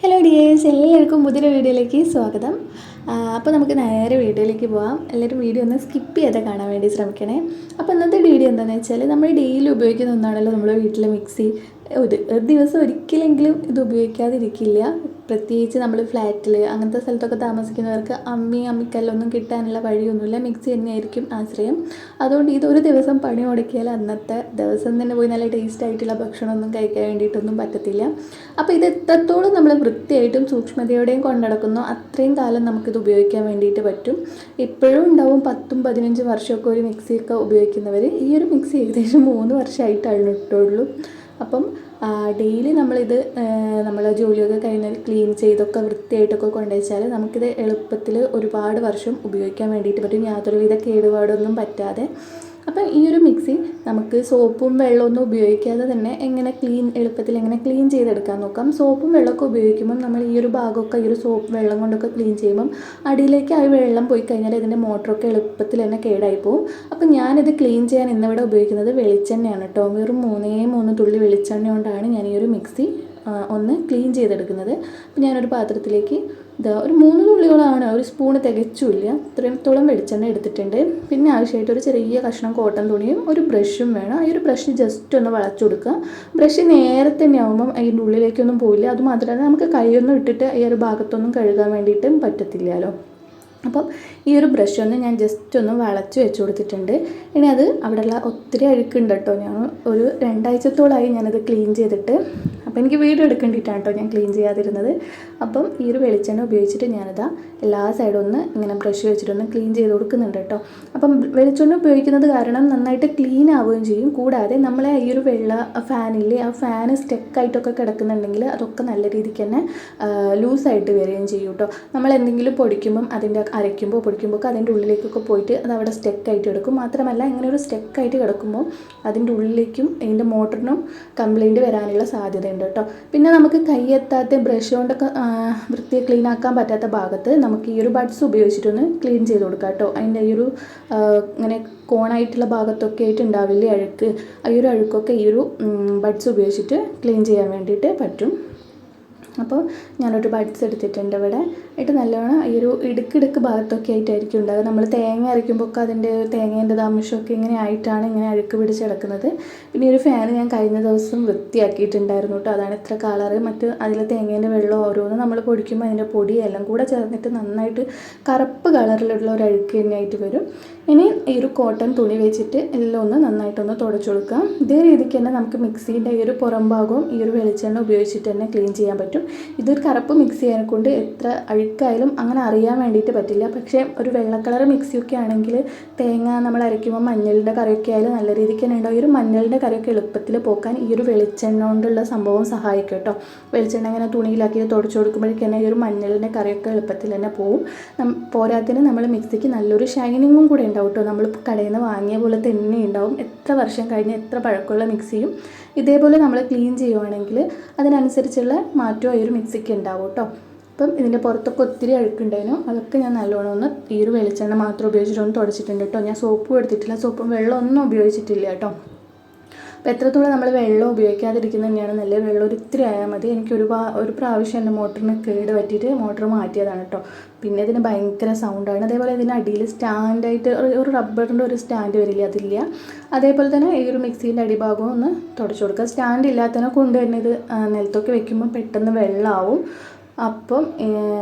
Hello dears എല്ലാവർക്കും പുതിയൊരു വീഡിയോയിലേക്ക് സ്വാഗതം. അപ്പോൾ നമുക്ക് നേരെ വീഡിയോയിലേക്ക് പോകാം എല്ലാവരും വീഡിയോ ഒന്ന് സ്കിപ്പ് ചെയ്ത് കാണാൻ വേണ്ടി ശ്രമിക്കണേ. അപ്പോൾ ഇന്നത്തെ വീഡിയോ എന്താണെന്ന് വെച്ചാൽ നമ്മൾ ഡെയിലി ഉപയോഗിക്കുന്ന ഒന്നാണല്ലോ നമ്മൾ വീട്ടിലെ മിക്സി ഒരു ദിവസം ഒരിക്കലെങ്കിലും ഇത് ഉപയോഗിക്കാതിരിക്കില്ല. പ്രത്യേകിച്ച് നമ്മൾ ഫ്ലാറ്റിൽ അങ്ങനത്തെ സ്ഥലത്തൊക്കെ താമസിക്കുന്നവർക്ക് അമ്മി അമ്മിക്കല്ലൊന്നും കിട്ടാനുള്ള വഴിയൊന്നുമില്ല. മിക്സി തന്നെയായിരിക്കും ആശ്രയം. അതുകൊണ്ട് ഇതൊരു ദിവസം പണി മുടക്കിയാൽ അന്നത്തെ ദിവസം തന്നെ പോയി നല്ല ടേസ്റ്റ് ആയിട്ടുള്ള ഭക്ഷണമൊന്നും കഴിക്കാൻ വേണ്ടിയിട്ടൊന്നും പറ്റത്തില്ല. അപ്പോൾ ഇത് എത്രത്തോളം നമ്മൾ വൃത്തിയായിട്ടും സൂക്ഷ്മതയോടെയും കൊണ്ടടക്കുന്നോ അത്രയും കാലം നമുക്കിത് ഉപയോഗിക്കാൻ വേണ്ടിയിട്ട് പറ്റും. ഇപ്പോഴും ഉണ്ടാവും പത്തും പതിനഞ്ച് വർഷമൊക്കെ ഒരു മിക്സിയൊക്കെ ഉപയോഗിക്കുന്നവർ ഈ ഒരു മിക്സി ഏകദേശം മൂന്ന് വർഷമായിട്ടാണ് ഇട്ടുള്ളൂ അപ്പം ഡെയിലി നമ്മളിത് നമ്മൾ ജോലിയൊക്കെ കഴിഞ്ഞാൽ ക്ലീൻ ചെയ്തൊക്കെ വൃത്തിയായിട്ടൊക്കെ കൊണ്ടുവച്ചാൽ നമുക്കിത് എളുപ്പത്തിൽ ഒരുപാട് വർഷം ഉപയോഗിക്കാൻ വേണ്ടിയിട്ട് പറ്റും. യാതൊരുവിധ കേടുപാടൊന്നും പറ്റാതെ. അപ്പം ഈ ഒരു മിക്സി നമുക്ക് സോപ്പും വെള്ളമൊന്നും ഉപയോഗിക്കാതെ തന്നെ എങ്ങനെ ക്ലീൻ എളുപ്പത്തിൽ എങ്ങനെ ക്ലീൻ ചെയ്തെടുക്കാൻ നോക്കാം. സോപ്പും വെള്ളമൊക്കെ ഉപയോഗിക്കുമ്പം നമ്മൾ ഈ ഒരു ഭാഗമൊക്കെ ഈ ഒരു സോപ്പ് വെള്ളം കൊണ്ടൊക്കെ ക്ലീൻ ചെയ്യുമ്പം അടിയിലേക്ക് ആ വെള്ളം പോയി കഴിഞ്ഞാൽ ഇതിന്റെ മോട്ടറൊക്കെ എളുപ്പത്തിൽ തന്നെ കേടായി പോകും അപ്പം ഞാനിത് ക്ലീൻ ചെയ്യാൻ ഇന്നിവിടെ ഉപയോഗിക്കുന്നത് വെളിച്ചെണ്ണയാണ് കേട്ടോ. വെറും മൂന്നേ മൂന്ന് തുള്ളി വെളിച്ചെണ്ണ കൊണ്ടാണ് ഞാൻ ഈ ഒരു മിക്സി ഒന്ന് ക്ലീൻ ചെയ്തെടുക്കുന്നത്. അപ്പം ഞാനൊരു പാത്രത്തിലേക്ക് ഇതാ ഒരു മൂന്ന് തുള്ളികളാണ് ഒരു സ്പൂണ് തികച്ചില്ല ഇത്രയും തുളം വെളിച്ചെണ്ണ എടുത്തിട്ടുണ്ട്. പിന്നെ ആവശ്യമായിട്ട് ഒരു ചെറിയ കഷ്ണം കോട്ടൺ തുണിയും ഒരു ബ്രഷും വേണം. ഈ ഒരു ബ്രഷ് ജസ്റ്റ് ഒന്ന് വളച്ചു കൊടുക്കുക. ബ്രഷ് നേരെ തന്നെ ആകുമ്പം അതിന്റെ ഉള്ളിലേക്കൊന്നും പോയില്ല അതുമാത്രമല്ല നമുക്ക് കൈയൊന്നും ഇട്ടിട്ട് ഈ ഒരു ഭാഗത്തൊന്നും കഴുകാൻ വേണ്ടിയിട്ടും പറ്റത്തില്ലല്ലോ. അപ്പം ഈ ഒരു ബ്രഷ് ഒന്ന് ഞാൻ ജസ്റ്റ് ഒന്ന് വളച്ച് വെച്ച് കൊടുത്തിട്ടുണ്ട്. ഇനി അത് അവിടെയുള്ള ഒത്തിരി അഴുക്കുണ്ട് കേട്ടോ. ഞാൻ ഒരു രണ്ടാഴ്ചത്തോളമായി ഞാനത് ക്ലീൻ ചെയ്തിട്ട് അപ്പോൾ എനിക്ക് വീഡിയോ എടുക്കേണ്ടിയിട്ടാണ് കേട്ടോ ഞാൻ ക്ലീൻ ചെയ്യാതിരുന്നത്. അപ്പം ഈ ഒരു വെളിച്ചെണ്ണ ഉപയോഗിച്ചിട്ട് ഞാനിതാ എല്ലാ സൈഡും ഒന്ന് ഇങ്ങനെ ബ്രഷ് വെച്ചിട്ടൊന്ന് ക്ലീൻ ചെയ്ത് കൊടുക്കുന്നുണ്ട് കേട്ടോ അപ്പം വെളിച്ചെണ്ണ ഉപയോഗിക്കുന്നത് കാരണം നന്നായിട്ട് ക്ലീൻ ആവുകയും ചെയ്യും. കൂടാതെ നമ്മളെ ഈ ഒരു വെള്ള ഫാനില്ലേ ആ ഫാന് സ്റ്റെക്കായിട്ടൊക്കെ കിടക്കുന്നുണ്ടെങ്കിൽ അതൊക്കെ നല്ല രീതിക്ക് തന്നെ ലൂസായിട്ട് വരികയും ചെയ്യും കേട്ടോ നമ്മൾ എന്തെങ്കിലും പൊടിക്കുമ്പം അതിന്റെ അരയ്ക്കുമ്പോൾ പൊടിക്കുമ്പോൾ ഒക്കെ അതിന്റെ ഉള്ളിലേക്കൊക്കെ പോയിട്ട് അത് അവിടെ സ്റ്റെക്കായിട്ട് എടുക്കും മാത്രമല്ല ഇങ്ങനെ ഒരു സ്റ്റെക്കായിട്ട് കിടക്കുമ്പോൾ അതിന്റെ ഉള്ളിലേക്കും ഇതിന്റെ മോട്ടറിനും കംപ്ലൈന്റ് വരാനുള്ള സാധ്യതയുണ്ട് കേട്ടോ. പിന്നെ നമുക്ക് കൈയെത്താത്ത ബ്രഷ് കൊണ്ടൊക്കെ വൃത്തി ക്ലീൻ ആക്കാൻ പറ്റാത്ത ഭാഗത്ത് നമുക്ക് ഈ ഒരു ബഡ്സ് ഉപയോഗിച്ചിട്ടൊന്ന് ക്ലീൻ ചെയ്ത് കൊടുക്കാം കേട്ടോ. അതിന്റെ ഈ ഒരു ഇങ്ങനെ കോണായിട്ടുള്ള ഭാഗത്തൊക്കെ ആയിട്ട് ഉണ്ടാവില്ലേ അഴുക്ക് ഈ ഒരു അഴുക്കൊക്കെ ഈ ഒരു ബഡ്സ് ഉപയോഗിച്ചിട്ട് ക്ലീൻ ചെയ്യാൻ വേണ്ടിയിട്ട് പറ്റും. അപ്പോൾ ഞാനൊരു ബഡ്സ് എടുത്തിട്ടുണ്ട് ഇവിടെ. ഇട്ട് നല്ലോണം ഈ ഒരു ഇടുക്കിടുക്ക് ഭാഗത്തൊക്കെ ആയിട്ടായിരിക്കും ഉണ്ടാകുക നമ്മൾ തേങ്ങ അരയ്ക്കുമ്പോൾ ഒക്കെ അതിന്റെ തേങ്ങേന്റെ താമസമൊക്കെ ഇങ്ങനെ ആയിട്ടാണ് ഇങ്ങനെ അഴുക്ക് പിടിച്ച് കിടക്കുന്നത്. പിന്നെ ഒരു ഫാൻ ഞാൻ കഴിഞ്ഞ ദിവസം വൃത്തിയാക്കിയിട്ടുണ്ടായിരുന്നു കേട്ടോ. അതാണ് ഇത്ര കളറ് മറ്റ് അതിലെ തേങ്ങേന്റെ വെള്ളം ഓരോന്നും നമ്മൾ പൊടിക്കുമ്പോൾ അതിന്റെ പൊടിയെല്ലാം കൂടെ ചേർന്നിട്ട് നന്നായിട്ട് കറുപ്പ് കളറിലുള്ള ഒരു അഴുക്ക് തന്നെയായിട്ട് വരും. ഇനി ഈ ഒരു കോട്ടൺ തുണി വെച്ചിട്ട് എല്ലാം ഒന്ന് നന്നായിട്ടൊന്ന് തുടച്ചു കൊടുക്കാം. ഇതേ രീതിക്ക് തന്നെ നമുക്ക് മിക്സീന്റെ ഈ ഒരു പുറം ഭാഗവും ഈ ഒരു വെളിച്ചെണ്ണ ഉപയോഗിച്ചിട്ട് തന്നെ ക്ലീൻ ചെയ്യാൻ പറ്റും. ഇതൊരു കറുപ്പ് മിക്സി കൊണ്ട് എത്ര അഴുക്കായാലും അങ്ങനെ അറിയാൻ വേണ്ടിയിട്ട് പറ്റില്ല. പക്ഷേ ഒരു വെള്ള കളർ മിക്സിയൊക്കെ ആണെങ്കിൽ തേങ്ങ നമ്മൾ അരയ്ക്കുമ്പോൾ മഞ്ഞളിന്റെ കറിയൊക്കെ ആയാലും നല്ല രീതിക്ക് തന്നെ ഉണ്ടാവും. ഈ ഒരു മഞ്ഞളിന്റെ കറിയൊക്കെ എളുപ്പത്തിൽ പോക്കാൻ ഈ ഒരു വെളിച്ചെണ്ണ കൊണ്ടുള്ള സംഭവം സഹായിക്കും കേട്ടോ. വെളിച്ചെണ്ണ ഇങ്ങനെ തുണിയിലാക്കി തുടച്ചു കൊടുക്കുമ്പോഴേക്കും തന്നെ ഈ ഒരു മഞ്ഞളിന്റെ കറിയൊക്കെ എളുപ്പത്തിൽ തന്നെ പോവും. പോരാത്തിന് നമ്മൾ മിക്സിക്ക് നല്ലൊരു ഷൈനിങ്ങും കൂടെ ഉണ്ടാവും കേട്ടോ നമ്മൾ കടയിൽ നിന്ന് വാങ്ങിയ പോലെ തന്നെ ഉണ്ടാവും. എത്ര വർഷം കഴിഞ്ഞ് എത്ര പഴക്കമുള്ള മിക്സിയും ഇതേപോലെ നമ്മൾ ക്ലീൻ ചെയ്യുവാണെങ്കിൽ അതിനനുസരിച്ചുള്ള മാറ്റവും ഈ ഒരു മിക്സിക്ക് ഉണ്ടാവും കേട്ടോ അപ്പം ഇതിന്റെ പുറത്തൊക്കെ ഒത്തിരി അഴുക്കുണ്ടായിരുന്നു. അതൊക്കെ ഞാൻ നല്ലോണം ഒന്ന് ഈ ഒരു വെളിച്ചെണ്ണ മാത്രം ഉപയോഗിച്ചിട്ടൊന്ന് തുടച്ചിട്ടുണ്ട് കേട്ടോ ഞാൻ സോപ്പും എടുത്തിട്ടില്ല. സോപ്പും വെള്ളമൊന്നും ഉപയോഗിച്ചിട്ടില്ല കേട്ടോ അപ്പോൾ എത്രത്തോളം നമ്മൾ വെള്ളം ഉപയോഗിക്കാതിരിക്കുന്നത് തന്നെയാണ് നല്ല വെള്ളം ഒരു ഇത്തിരി ആയാൽ മതി. എനിക്ക് ഒരു ഒരു പ്രാവശ്യം എന്റെ മോട്ടറിന് കേട് പറ്റിയിട്ട് മോട്ടർ മാറ്റിയതാണ് കേട്ടോ. പിന്നെ ഇതിന് ഭയങ്കര സൗണ്ടാണ് അതേപോലെ ഇതിന് അടിയിൽ സ്റ്റാൻഡായിട്ട് ഒരു റബ്ബറിന്റെ ഒരു സ്റ്റാൻഡ് വരില്ല അതില്ല. അതേപോലെ തന്നെ ഈ ഒരു മിക്സീന്റെ അടിഭാഗവും ഒന്ന് തുടച്ചു കൊടുക്കുക. സ്റ്റാൻഡ് ഇല്ലാത്തതിനെ കൊണ്ട് തന്നെ ഇത് നിലത്തൊക്കെ വെക്കുമ്പോൾ പെട്ടെന്ന് വെള്ളമാവും അപ്പം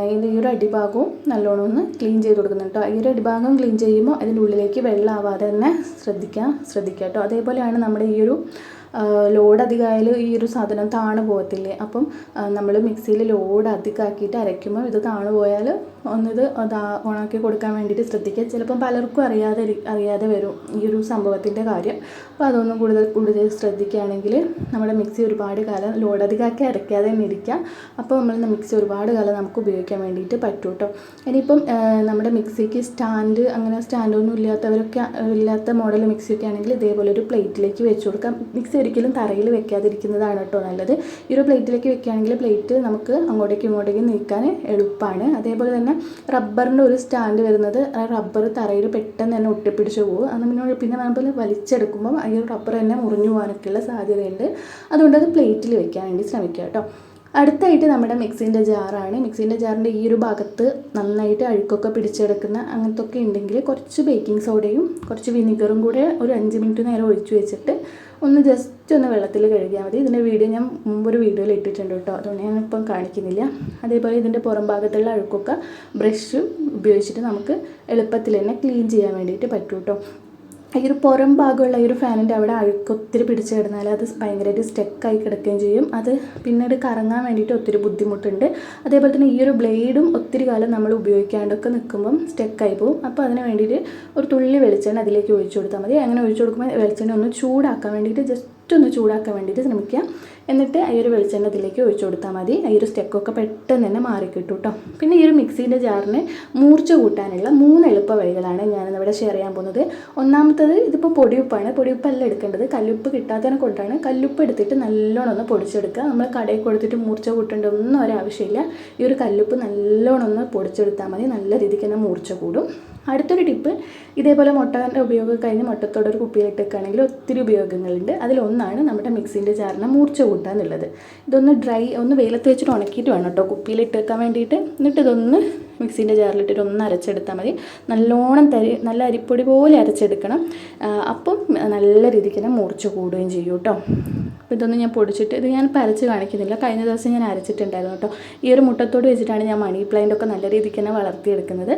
ഇതിന്റെ ഈ ഒരു അടിഭാഗവും നല്ലോണം ഒന്ന് ക്ലീൻ ചെയ്ത് കൊടുക്കുന്നുണ്ട് കേട്ടോ ഈ ഒരു അടിഭാഗം ക്ലീൻ ചെയ്യുമ്പോൾ അതിന്റെ ഉള്ളിലേക്ക് വെള്ളമാവാതെ തന്നെ ശ്രദ്ധിക്കാം ശ്രദ്ധിക്കുക കേട്ടോ അതേപോലെയാണ് നമ്മുടെ ഈ ഒരു ലോഡ് അധികമായാലും ഈ ഒരു സാധനം താണു പോകത്തില്ലേ അപ്പം നമ്മൾ മിക്സിയിൽ ലോഡ് അധികമാക്കിയിട്ട് അരയ്ക്കുമ്പോൾ ഇത് താണു പോയാൽ ഒന്നിത് അത് ഓണാക്കി കൊടുക്കാൻ വേണ്ടിയിട്ട് ശ്രദ്ധിക്കുക. ചിലപ്പം പലർക്കും അറിയാതെ അറിയാതെ വരും ഈ ഒരു സംഭവത്തിന്റെ കാര്യം. അപ്പോൾ അതൊന്നും കൂടുതൽ കൂടുതൽ ശ്രദ്ധിക്കുകയാണെങ്കിൽ നമ്മുടെ മിക്സി ഒരുപാട് കാലം ലോഡധികമാക്കി അരയ്ക്കാതെ തന്നെ ഇരിക്കുക അപ്പോൾ നമ്മൾ മിക്സി ഒരുപാട് കാലം നമുക്ക് ഉപയോഗിക്കാൻ വേണ്ടിയിട്ട് പറ്റും കേട്ടോ. ഇനിയിപ്പം നമ്മുടെ മിക്സിക്ക് സ്റ്റാൻഡ് അങ്ങനെ സ്റ്റാൻഡൊന്നും ഇല്ലാത്തവരൊക്കെ ഇല്ലാത്ത മോഡൽ മിക്സിയൊക്കെ ആണെങ്കിൽ ഇതേപോലെ ഒരു പ്ലേറ്റിലേക്ക് വെച്ച് കൊടുക്കാം. മിക്സി ഒരിക്കലും തറയിൽ വെക്കാതിരിക്കുന്നതാണ് കേട്ടോ നല്ലത്. ഈ ഒരു പ്ലേറ്റിലേക്ക് വെക്കുകയാണെങ്കിൽ പ്ലേറ്റ് നമുക്ക് അങ്ങോട്ടേക്കും ഇങ്ങോട്ടേക്കും നീക്കാൻ എളുപ്പമാണ്. അതേപോലെ തന്നെ റബ്ബറിന്റെ ഒരു സ്റ്റാൻഡ് വരുന്നത്. റബ്ബർ തറയിൽ പെട്ടെന്ന് തന്നെ ഒട്ടിപ്പിടിച്ച് പോകും അത് പിന്നെ പിന്നെ നമ്മൾ വലിച്ചെടുക്കുമ്പോൾ ഈ റബ്ബർ തന്നെ മുറിഞ്ഞു പോകാനൊക്കെയുള്ള സാധ്യതയുണ്ട്. അതുകൊണ്ട് അത് പ്ലേറ്റിൽ വെക്കാൻ വേണ്ടി ശ്രമിക്കുക കേട്ടോ. അടുത്തായിട്ട് നമ്മുടെ മിക്സിന്റെ ജാറാണ്. മിക്സിന്റെ ജാറിന്റെ ഈ ഒരു ഭാഗത്ത് നന്നായിട്ട് അഴുക്കൊക്കെ പിടിച്ചെടുക്കുന്ന അങ്ങനത്തെ ഒക്കെ ഉണ്ടെങ്കിൽ കുറച്ച് ബേക്കിംഗ് സോഡയും കുറച്ച് വിനിഗറും കൂടെ ഒരു അഞ്ച് മിനിറ്റ് നേരം ഒഴിച്ചു വെച്ചിട്ട് ഒന്ന് ജസ്റ്റ് ഒന്ന് വെള്ളത്തിൽ കഴുകിയാൽ മതി. ഇതിന്റെ വീഡിയോ ഞാൻ മുമ്പൊരു വീഡിയോയിൽ ഇട്ടിട്ടുണ്ട് കേട്ടോ. അതുകൊണ്ട് ഞാൻ ഇപ്പം കാണിക്കുന്നില്ല. അതേപോലെ ഇതിന്റെ പുറം ഭാഗത്തുള്ള അഴുക്കൊക്കെ ബ്രഷും ഉപയോഗിച്ചിട്ട് നമുക്ക് എളുപ്പത്തിൽ തന്നെ ക്ലീൻ ചെയ്യാൻ വേണ്ടിയിട്ട് പറ്റും കേട്ടോ. ഈ ഒരു പുറം ഭാഗമുള്ള ഈ ഒരു ഫാനിന്റെ അവിടെ അഴുക്ക് ഒത്തിരി പിടിച്ചു കിടന്നാൽ അത് ഭയങ്കരമായിട്ട് സ്റ്റെക്കായി കിടക്കുകയും ചെയ്യും. അത് പിന്നീട് കറങ്ങാൻ വേണ്ടിയിട്ട് ഒത്തിരി ബുദ്ധിമുട്ടുണ്ട്. അതേപോലെ തന്നെ ഈ ഒരു ബ്ലേഡും ഒത്തിരി കാലം നമ്മൾ ഉപയോഗിക്കാണ്ടൊക്കെ നിൽക്കുമ്പം സ്റ്റെക്കായി പോകും. അപ്പോൾ അതിന് വേണ്ടിയിട്ട് ഒരു തുള്ളി വെളിച്ചെണ്ണ അതിലേക്ക് ഒഴിച്ചു കൊടുത്താൽ മതി. അങ്ങനെ ഒഴിച്ചു കൊടുക്കുമ്പോൾ വെളിച്ചെണ്ണ ഒന്ന് ചൂടാക്കാൻ വേണ്ടിയിട്ട് ജസ്റ്റ് ഒന്ന് ചൂടാക്കാൻ വേണ്ടിയിട്ട് ശ്രമിക്കുക. എന്നിട്ട് ഈ ഒരു വെളിച്ചെണ്ണ ഇതിലേക്ക് ഒഴിച്ചു കൊടുത്താൽ മതി. ഈ ഒരു സ്റ്റെക്കൊക്കെ പെട്ടെന്ന് തന്നെ മാറിക്കിട്ടും കേട്ടോ പിന്നെ ഈ ഒരു മിക്സീന്റെ ജാറിന് മൂർച്ച കൂട്ടാനുള്ള മൂന്ന് എളുപ്പ വഴികളാണ് ഞാനിന്നിവിടെ ഷെയർ ചെയ്യാൻ പോകുന്നത്. ഒന്നാമത്തത് ഇതിപ്പോൾ പൊടിയുപ്പാണ്. പൊടിയുപ്പല്ല എടുക്കേണ്ടത്. കല്ലുപ്പ് കിട്ടാത്തതിനെ കൊണ്ടാണ് കല്ലുപ്പ് എടുത്തിട്ട് നല്ലോണം ഒന്ന് പൊടിച്ചെടുക്കുക. നമ്മൾ കടയിൽ കൊടുത്തിട്ട് മൂർച്ച കൂട്ടേണ്ട ഒന്നും ഒരാവശ്യമില്ല. ഈ ഒരു കല്ലുപ്പ് നല്ലോണം ഒന്ന് പൊടിച്ചെടുത്താൽ മതി. നല്ല രീതിക്ക് തന്നെ മൂർച്ച കൂടും. അടുത്തൊരു ടിപ്പ് ഇതേപോലെ മുട്ടന്റെ ഉപയോഗം കഴിഞ്ഞ് മുട്ടത്തോടെ ഒരു കുപ്പിയിലിട്ട് വെക്കുകയാണെങ്കിൽ ഒത്തിരി ഉപയോഗങ്ങളുണ്ട്. അതിലൊന്നാണ് നമ്മുടെ മിക്സിന്റെ ജാറിനെ മൂർച്ച കൂട്ടുക എന്നുള്ളത് ഇതൊന്ന് ഡ്രൈ ഒന്ന് വെയിലത്ത് വെച്ചിട്ട് ഉണക്കിയിട്ട് വേണം കേട്ടോ. കുപ്പിയിലിട്ട് വെക്കാൻ വേണ്ടിയിട്ട്. എന്നിട്ട് ഇതൊന്ന് മിക്സിന്റെ ജാറിലിട്ടിട്ട് ഒന്ന് അരച്ചെടുത്താൽ മതി. നല്ലോണം തരി നല്ല അരിപ്പൊടി പോലെ അരച്ചെടുക്കണം. അപ്പം നല്ല രീതിക്ക് തന്നെ മൂർച്ച കൂടുകയും ചെയ്യും കേട്ടോ. അപ്പോൾ ഇതൊന്നും ഞാൻ പൊടിച്ചിട്ട് ഇത് ഞാൻ പരച്ച് കാണിക്കുന്നില്ല. കഴിഞ്ഞ ദിവസം ഞാൻ അരച്ചിട്ടുണ്ടായിരുന്നു കേട്ടോ. ഈ ഒരു മുട്ടത്തോട് വെച്ചിട്ടാണ് ഞാൻ മണി പ്ലാന്റ് ഒക്കെ നല്ല രീതിക്ക് തന്നെ വളർത്തിയെടുക്കുന്നത്.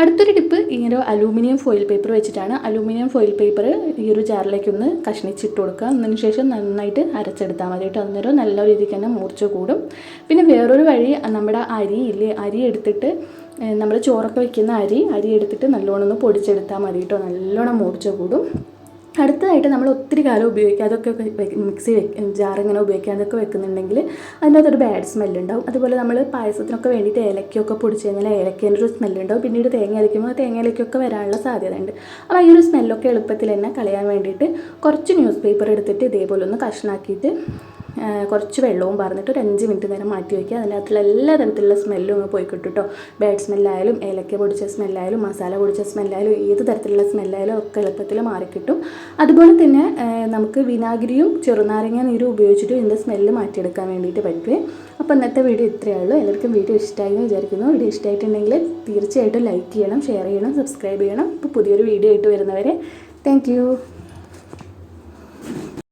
അടുത്തൊരു ടിപ്പ് ഇങ്ങനെ അലൂമിനിയം ഫോയിൽ പേപ്പർ വെച്ചിട്ടാണ് അലൂമിനിയം ഫോയിൽ പേപ്പർ ഈ ഒരു ജാറിലേക്ക് ഒന്ന് കഷ്ണിച്ചിട്ട് കൊടുക്കുക. അതിന് ശേഷം നന്നായിട്ട് അരച്ചെടുത്താൽ മതി കേട്ടോ. അന്നേരം നല്ല രീതിക്ക് തന്നെ മൂർച്ച കൂടും. പിന്നെ വേറൊരു വഴി നമ്മുടെ അരി ഇല്ലേ അരി എടുത്തിട്ട് നമ്മൾ ചോറൊക്കെ വെക്കുന്ന അരി അരി എടുത്തിട്ട് നല്ലോണം ഒന്ന് പൊടിച്ചെടുത്താൽ മതി കേട്ടോ. നല്ലോണം മൂർച്ച കൂടും. അടുത്തതായിട്ട് നമ്മൾ ഒത്തിരി കാലം ഉപയോഗിക്കാതൊക്കെ മിക്സി ജാർ ഇങ്ങനെ ഉപയോഗിക്കാതൊക്കെ വെക്കുന്നുണ്ടെങ്കിൽ അതിനകത്തൊരു ബാഡ് സ്മെല്ലുണ്ടാവും അതുപോലെ നമ്മൾ പായസത്തിനൊക്കെ വേണ്ടിയിട്ട് ഏലക്കൊക്കെ പൊടിച്ച് കഴിഞ്ഞാൽ ഏലക്കേന്റെ ഒരു സ്മെല്ലുണ്ടാവും പിന്നീട് തേങ്ങ അരയ്ക്കുമ്പോൾ തേങ്ങയിലേക്കൊക്കെ വരാനുള്ള സാധ്യതയുണ്ട് അപ്പോൾ ഈ ഒരു സ്മെല്ലൊക്കെ എളുപ്പത്തിൽ തന്നെ കളയാൻ വേണ്ടിയിട്ട് കുറച്ച് ന്യൂസ് പേപ്പർ എടുത്തിട്ട് ഇതേപോലെ ഒന്ന് കഷ്ണാക്കിയിട്ട് കുറച്ച് വെള്ളവും പറഞ്ഞിട്ട് ഒരു അഞ്ച് മിനിറ്റ് നേരം മാറ്റി വയ്ക്കുക. അതിനകത്തുള്ള എല്ലാ തരത്തിലുള്ള സ്മെല്ലും അങ്ങ് പോയി കിട്ടും കേട്ടോ ബാഡ് സ്മെല്ലായാലും ഏലക്ക പൊടിച്ച സ്മെല്ലായാലും മസാല പൊടിച്ച സ്മെല്ലായാലും ഏത് തരത്തിലുള്ള സ്മെല്ലായാലും ഒക്കെ എളുപ്പത്തിൽ മാറിക്കിട്ടും അതുപോലെ തന്നെ നമുക്ക് വിനാഗിരിയും ചെറുനാരങ്ങ നീരും ഉപയോഗിച്ചിട്ട് ഇതിന്റെ സ്മെല്ല് മാറ്റിയെടുക്കാൻ വേണ്ടിയിട്ട് പറ്റുമേ അപ്പോൾ ഇന്നത്തെ വീഡിയോ ഇത്രയേ ഉള്ളൂ. എല്ലാവർക്കും വീഡിയോ ഇഷ്ടമായി എന്ന് വിചാരിക്കുന്നു. വീഡിയോ ഇഷ്ടമായിട്ടുണ്ടെങ്കിൽ തീർച്ചയായിട്ടും ലൈക്ക് ചെയ്യണം ഷെയർ ചെയ്യണം സബ്സ്ക്രൈബ് ചെയ്യണം. ഇപ്പോൾ പുതിയൊരു വീഡിയോ ആയിട്ട് വരുന്നവരെ താങ്ക്